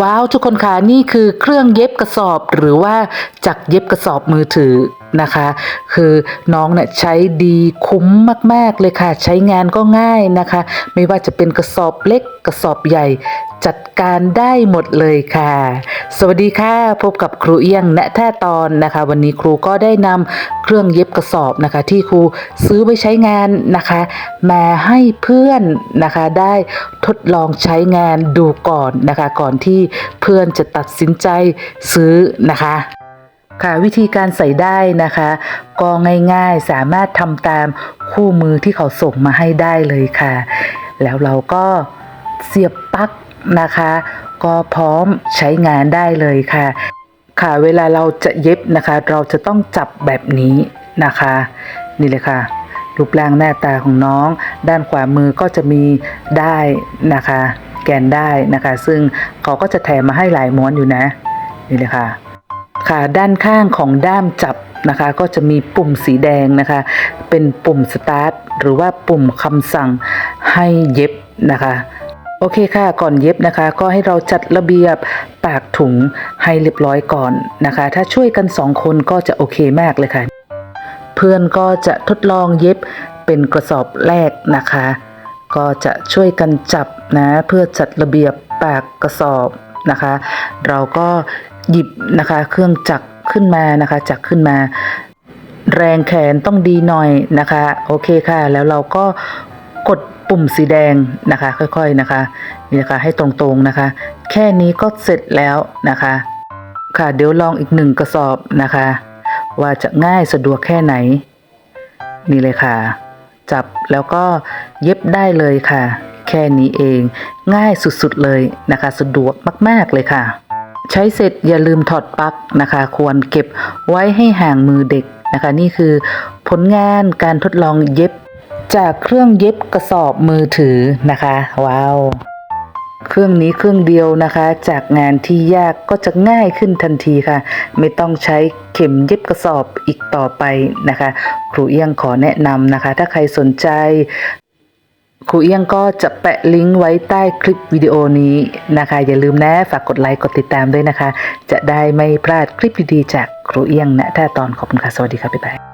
ว้าวทุกคนค่ะนี่คือเครื่องเย็บกระสอบหรือว่าจักรเย็บกระสอบมือถือนะคะ คือน้องเนี่ยใช้ดีคุ้มมาก ๆเลยค่ะ ใช้งานก็ง่ายนะคะ ไม่ว่าจะเป็นกระสอบเล็กกระสอบใหญ่ จัดการได้หมดเลยค่ะ สวัสดีค่ะ พบกับครูเอี้ยงณแท่ตอนนะคะ วันนี้ครูก็ได้นำเครื่องเย็บกระสอบนะคะ ที่ครูซื้อไว้ใช้งานนะคะ มาให้เพื่อนนะคะได้ทดลองใช้งานดูก่อนนะคะ ก่อนที่เพื่อนจะตัดสินใจซื้อนะคะค่ะวิธีการใส่ได้นะคะ ก็ง่ายๆสามารถทำตามคู่มือที่เขาส่งมาให้ได้เลยค่ะ แล้วเราก็เสียบปลั๊ก นะคะ ก็พร้อมใช้งานได้เลยค่ะ ค่ะเวลาเราจะเย็บนะคะ เราจะต้องจับแบบนี้นะคะ นี่เลยค่ะ รูปร่างหน้าตาของน้อง ด้านขวามือก็จะมีได้นะคะ แกนได้นะคะ ซึ่งเขาก็จะแถมมาให้หลายม้วนอยู่นะ นี่เลยค่ะค่ะด้านข้างของด้ามจับนะคะ ก็จะมีปุ่มสีแดงนะคะ เป็นปุ่มสตาร์ทหรือว่าปุ่มคำสั่งให้เย็บนะคะ โอเคค่ะก่อนเย็บนะคะ ก็ให้เราจัดระเบียบปากถุงให้เรียบร้อยก่อนนะคะ ถ้าช่วยกันสองคนก็จะโอเคมากเลยค่ะ เพื่อนก็จะทดลองเย็บเป็นกระสอบแรกนะคะ ก็จะช่วยกันจับนะเพื่อจัดระเบียบปากกระสอบนะคะ เราก็หยิบนะคะเครื่องจักรขึ้นมานะคะ จักรขึ้นมา แรงแขนต้องดีหน่อยนะคะ โอเคค่ะ แล้วเราก็กด ปุ่มสีแดงนะคะ ค่อยๆนะคะนี่นะคะให้ตรงๆนะคะ แค่นี้ก็เสร็จแล้วนะคะ ค่ะเดี๋ยวลองอีกหนึ่งกระสอบนะคะ ว่าจะง่ายสะดวกแค่ไหน นี่เลยค่ะ จับแล้วก็เย็บได้เลยค่ะ แค่นี้เองง่ายสุดๆเลยนะคะ สะดวกมากๆเลยค่ะ ใช้เสร็จอย่าลืมถอดปลั๊กนะคะ ควรเก็บไว้ให้ห่างมือเด็กนะคะ นี่คือผลงานการทดลองเย็บ จากเครื่องเย็บกระสอบมือถือนะคะ ว้าว เครื่องนี้เครื่องเดียวนะคะ จากงานที่ยากก็จะง่ายขึ้นทันทีค่ะ ไม่ต้องใช้เข็มเย็บกระสอบอีกต่อไปนะคะ ครูเอี้ยงขอแนะนำนะคะ ถ้าใครสนใจครูเอี้ยงก็จะแปะลิงก์ไว้ใต้คลิปวิดีโอนี้นะคะ อย่าลืมนะฝากกดไลค์กดติดตามด้วยนะคะ จะได้ไม่พลาดคลิปดีๆจากครูเอี้ยงนะถ้าตอนขอบคุณค่ะสวัสดีค่ะบ๊ายบาย